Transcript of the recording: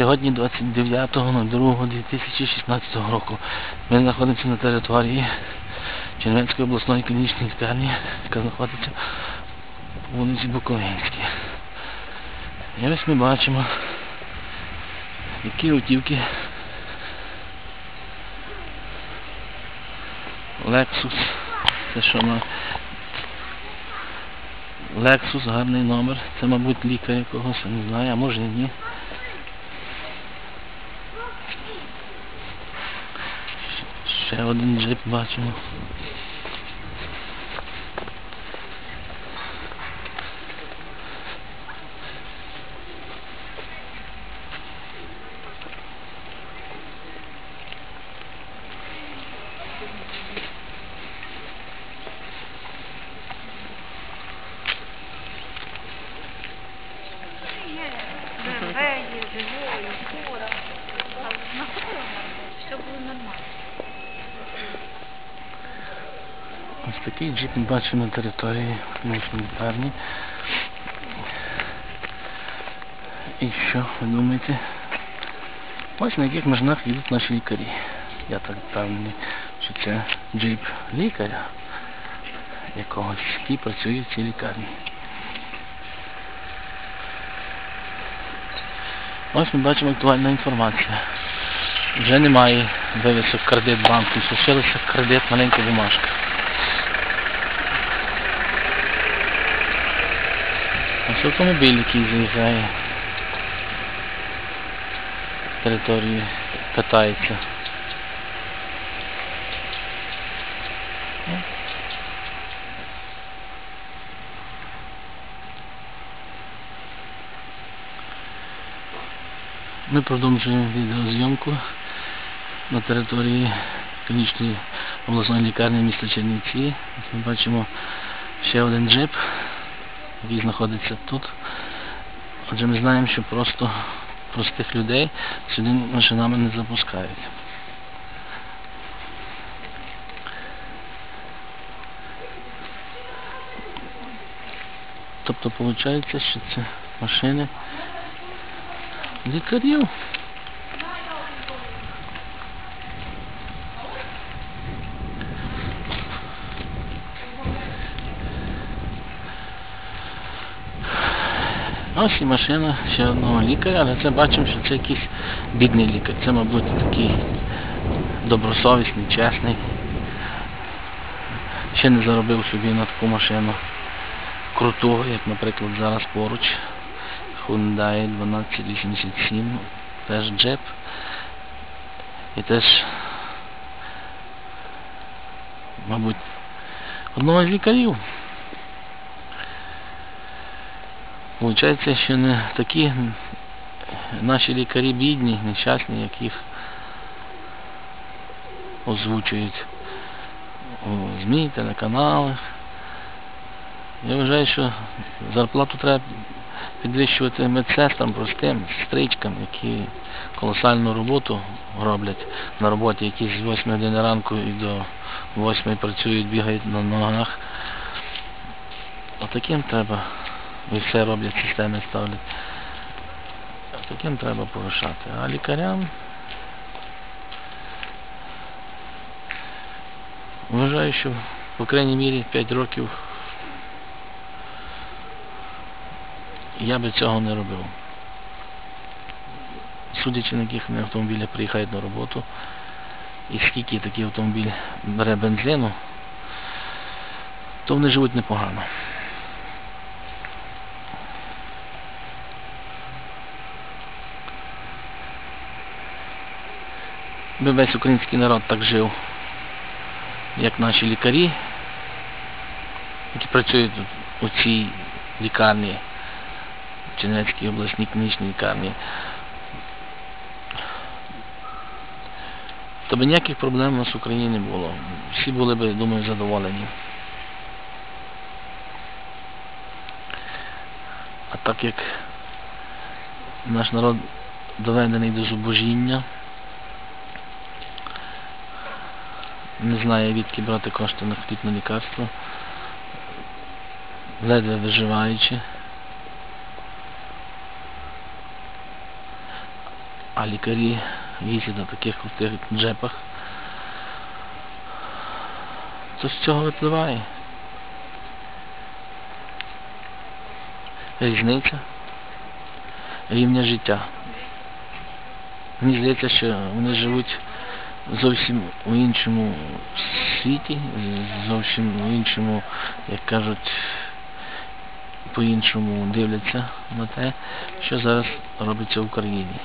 Сьогодні 29.02.2016 року. Ми знаходимося на території Чернівецької обласної клінічної лікарні, яка знаходиться по вулиці Буковинській. І ось ми бачимо, які автівки Lexus. Це що на Lexus, гарний номер. Це, мабуть, лікар якогось, не знаю, а може і ні. Ще один джип бачимо. Такий джип ми бачимо на території лікарні. І що ви думаєте? Ось на яких межнах їдуть наші лікарі. Я так впевнений, що це джип лікаря якогось, який працює в цій лікарні. Ось ми бачимо актуальна інформація. Вже немає вивісок кредит банку, залишилася кредит маленька бумажка. Ось автомобіль, який заїжджає з території, катається. Ми продовжуємо відеозйомку на території клінічної обласної лікарні міста Чернівці. Ми бачимо ще один джип, який знаходиться тут. Отже, ми знаємо, що просто простих людей сюди машинами не запускають. Тобто виходить, що це машини лікарів. Ось і машина ще одного лікаря, але це бачимо, що це якийсь бідний лікар. Це, мабуть, такий добросовісний, чесний. Ще не заробив собі на таку машину круту, як, наприклад, зараз поруч. Hyundai 1287, теж джип. І теж, мабуть, одного з лікарів. Получається, що не такі наші лікарі бідні, нещасні, яких озвучують у ЗМІ, телеканалах. Я вважаю, що зарплату треба підвищувати медсестрам, простим, сестричкам, які колосальну роботу роблять на роботі, які з 8 години ранку і до 8 працюють, бігають на ногах. Отаким треба і все роблять, системи ставлять. Таким треба повишати. А лікарям вважаю, що по крайній мірі 5 років я би цього не робив. Судячи на яких вони автомобілях приїхають на роботу і скільки такий автомобіль бере бензину, то вони живуть непогано. Би весь український народ так жив, як наші лікарі, які працюють у цій лікарні, в Чернецькій обласній клінічній лікарні, то би ніяких проблем у нас в Україні не було. Всі були б, думаю, задоволені. А так як наш народ доведений до зубожіння, не знає відки брати кошти на хліб на лікарство, ледве виживаючи. а лікарі їздять на таких крутих джепах. То з цього випливає. Різниця рівня життя. Мені здається, що вони живуть зовсім у іншому світі, зовсім у іншому, як кажуть, по-іншому дивляться на те, що зараз робиться в Україні.